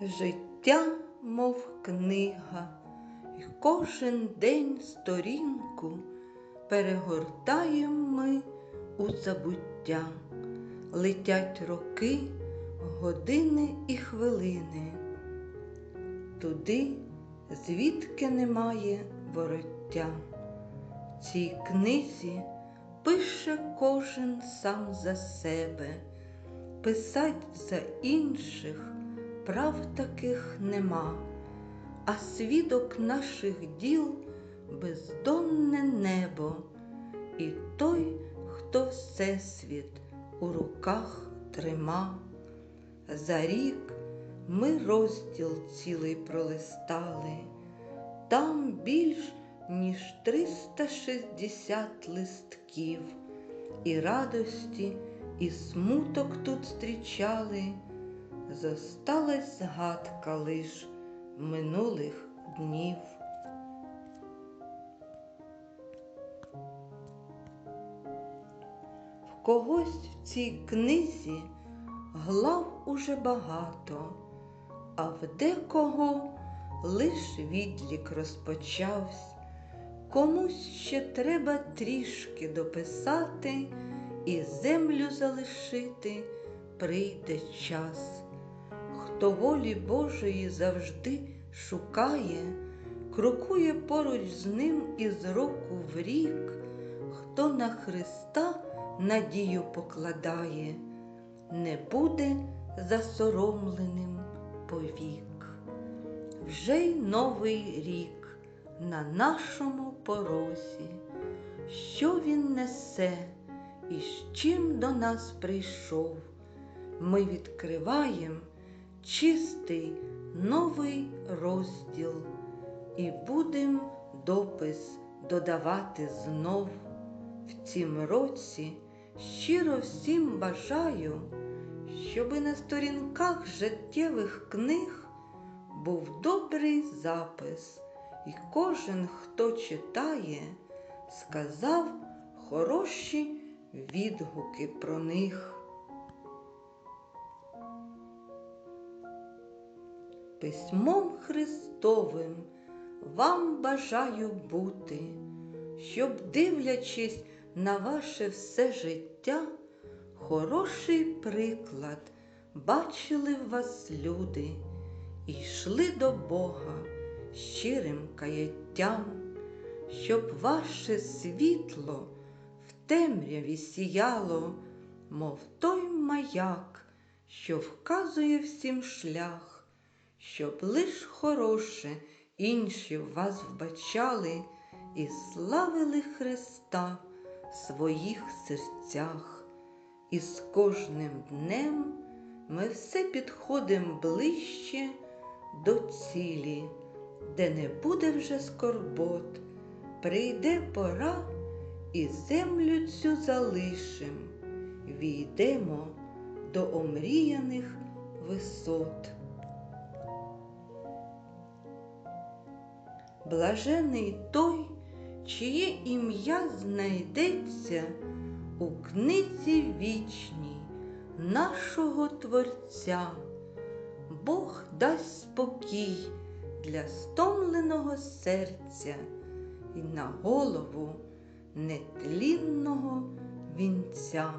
Життя, мов книга, і кожен день сторінку перегортаєм ми у забуття, летять роки, години і хвилини, туди, звідки немає вороття. В цій книзі пише кожен сам за себе, писать за інших прав таких нема, а свідок наших діл бездонне небо, і той, хто всесвіт у руках трима. За рік ми розділ цілий пролистали, там більш ніж 360 листків, і радості, і смуток тут зустрічали зосталась згадка лиш минулих днів. В когось в цій книзі глав уже багато, а в декого лиш відлік розпочався. Комусь ще треба трішки дописати і землю залишити прийде час. Хто волі Божої завжди шукає, крокує поруч з ним із року в рік, хто на Христа надію покладає, не буде засоромленим повік. Вже й новий рік на нашому порозі, що він несе і з чим до нас прийшов, ми відкриваємо чистий новий розділ і будем допис додавати знов. В цім році щиро всім бажаю, щоби на сторінках життєвих книг був добрий запис, і кожен, хто читає, сказав хороші відгуки про них. Письмом Христовим вам бажаю бути, щоб, дивлячись на ваше все життя, хороший приклад бачили в вас люди і йшли до Бога щирим каяттям, щоб ваше світло в темряві сіяло, мов той маяк, що вказує всім шлях щоб лиш хороше інші в вас вбачали і славили Христа в своїх серцях. І з кожним днем ми все підходимо ближче до цілі, де не буде вже скорбот, прийде пора і землю цю залишим, війдемо до омріяних висот. блажений той, чиє ім'я знайдеться у книзі вічній нашого Творця. Бог дасть спокій для стомленого серця і на голову нетлінного вінця.